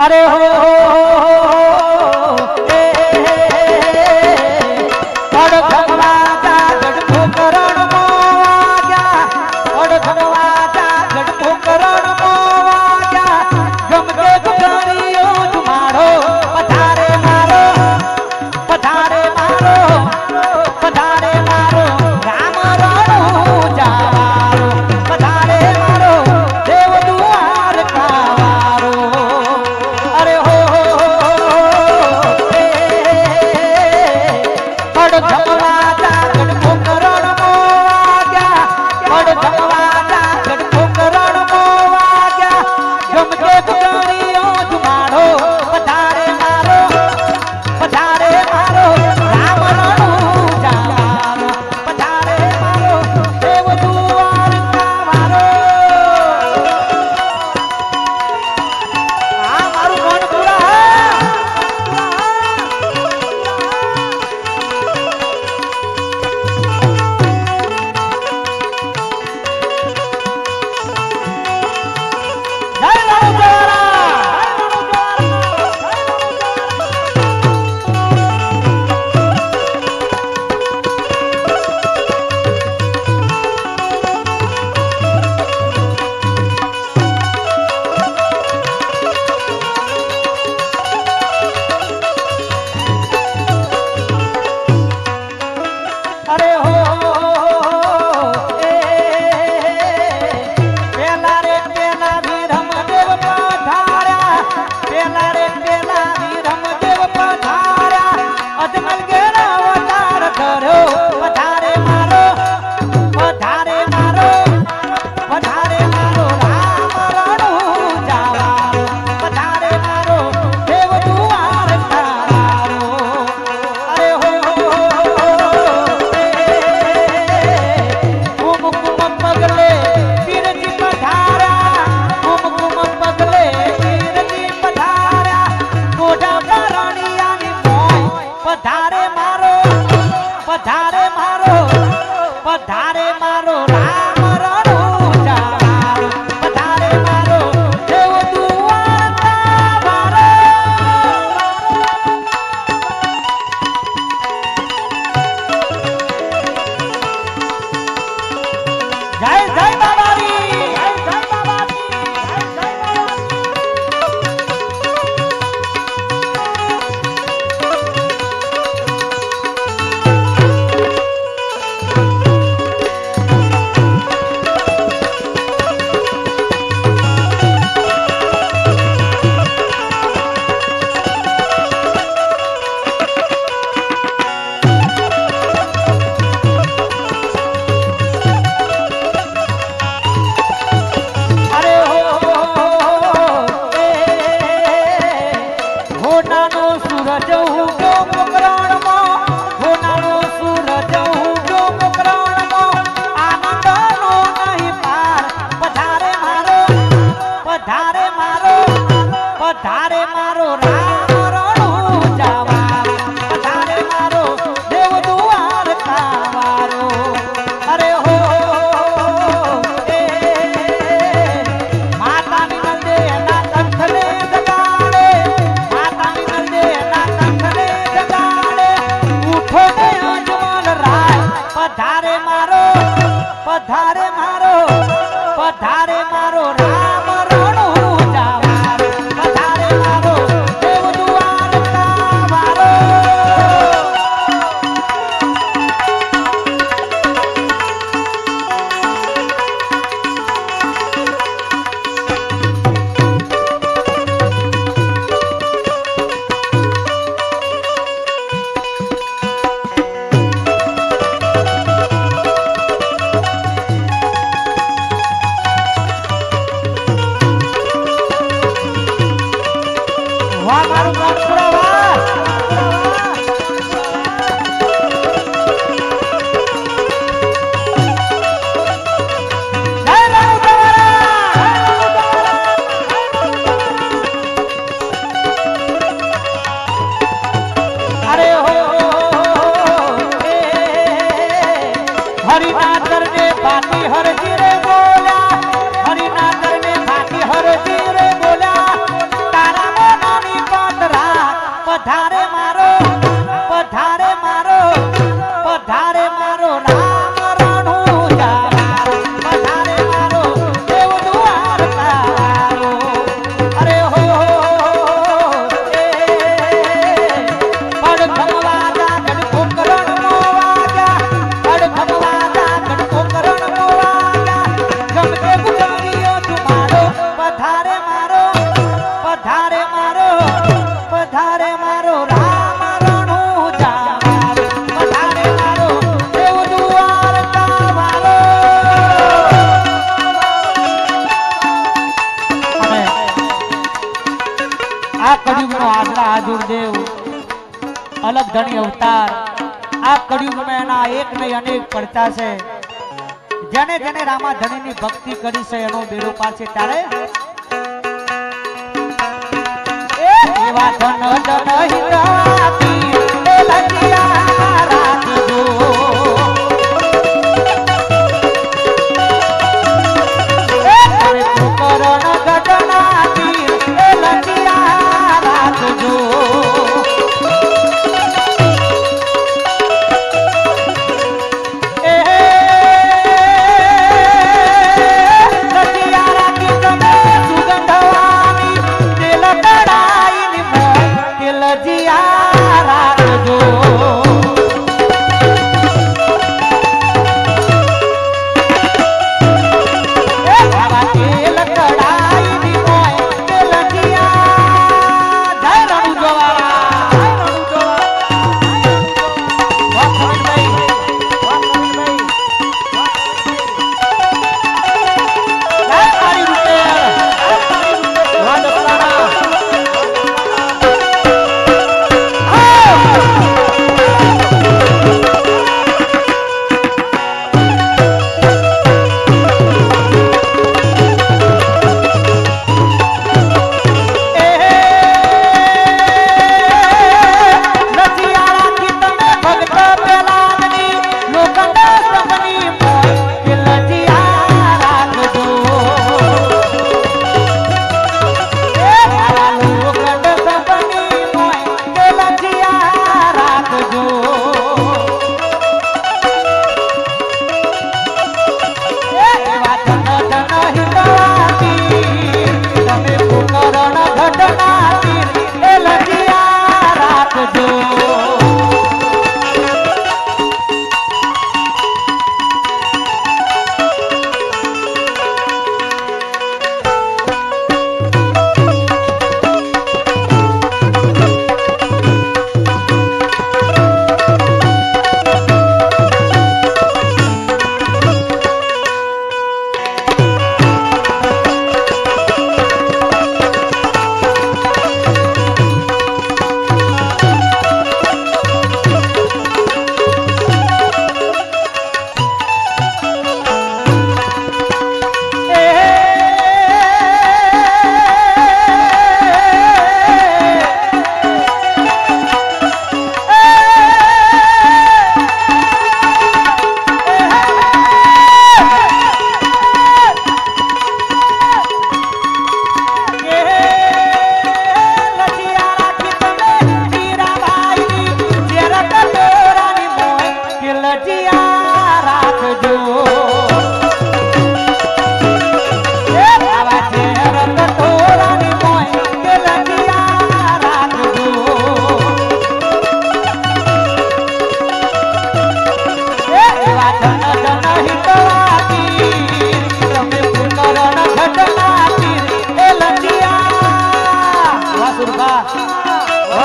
अरे हो પધારે મારો પધારે ધણી અવતાર. આ કળિયુગમાં એના એક નહીં, અનેક પડતા છે. જેને જેને રામા ધણીની ભક્તિ કરી છે, એનો બેડો પાસે ત્યારે એવા ધન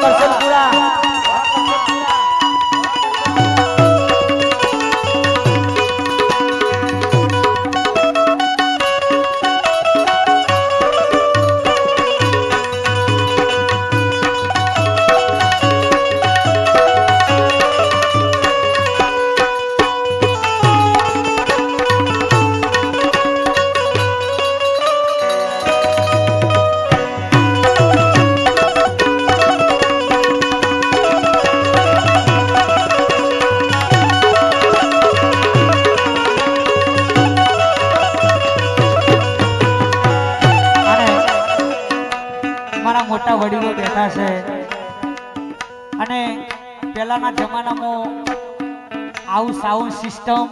persen pula. આવું સાઉન્ડ સિસ્ટમ,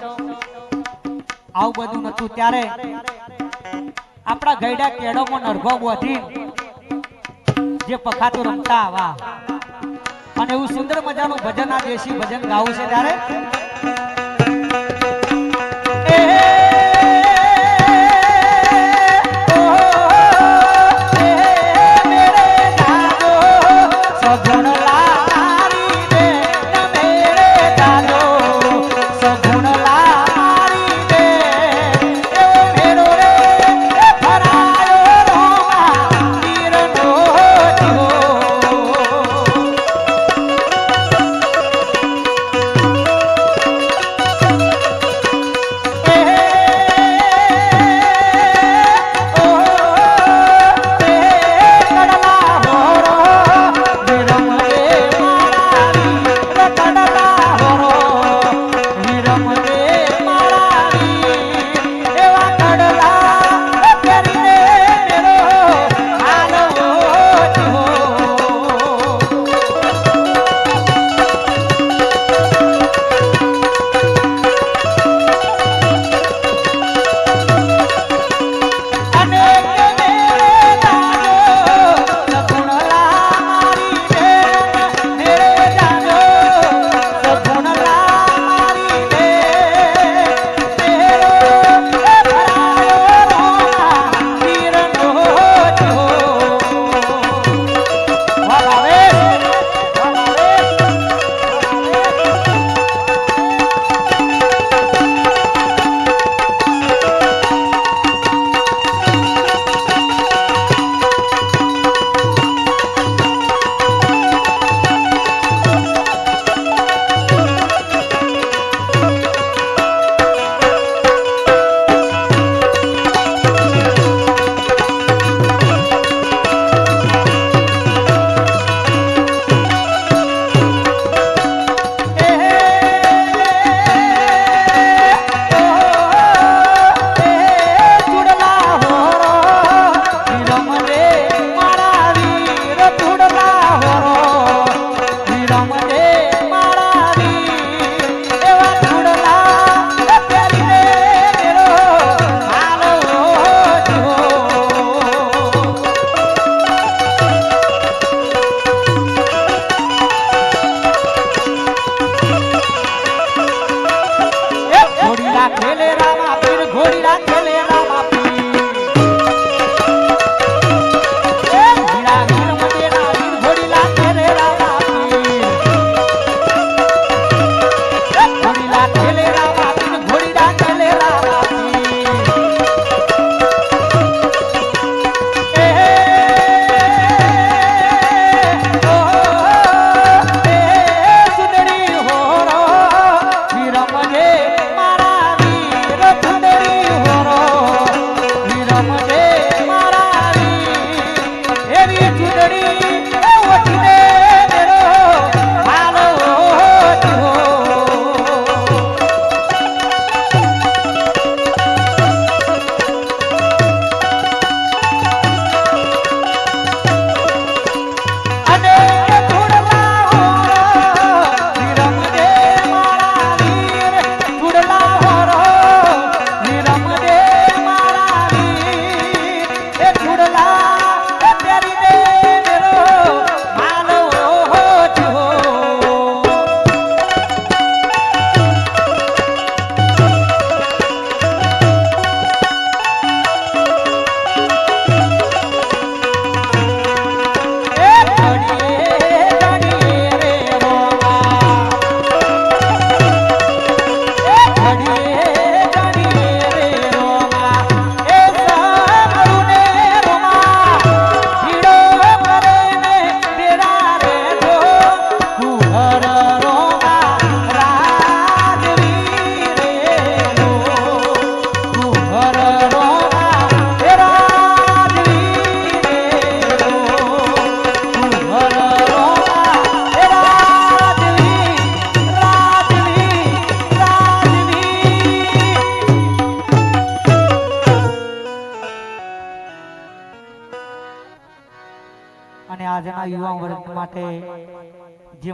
આવું બધું નતું ત્યારે. આપણા ગઈડા કેડોમાં નરભો બોધી જે પખાતું રમતા આવા. અને એવું સુંદર મજાનું ભજન આ દેશી ભજન ગાવું છે ત્યારે.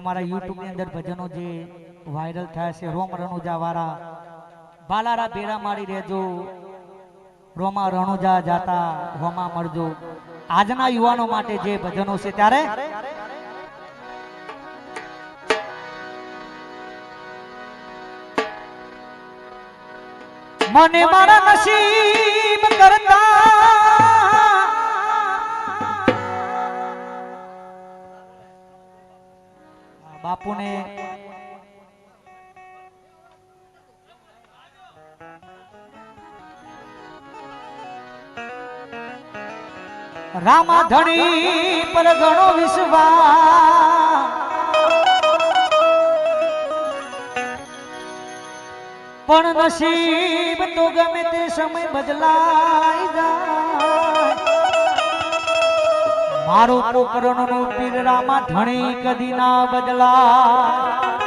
મારા યુટ્યુબની અંદર ભજનો જે વાયરલ થયા છે રોમ રણુજા વાળા બાલારા ભેરા મારી રહેજો. રોમા રણુજા જાતા હોમા મળજો આજના યુવાનો માટે જે ભજનો છે ત્યારે? મને મારા નસીબ કરતા બાપુને રામા ધણી પર ઘણો વિશ્વાસ. પણ નસીબ તો ગમે તે સમય બદલાઈ મારો પોકરણનો પીર રામા ધણી કદી ના બદલાય.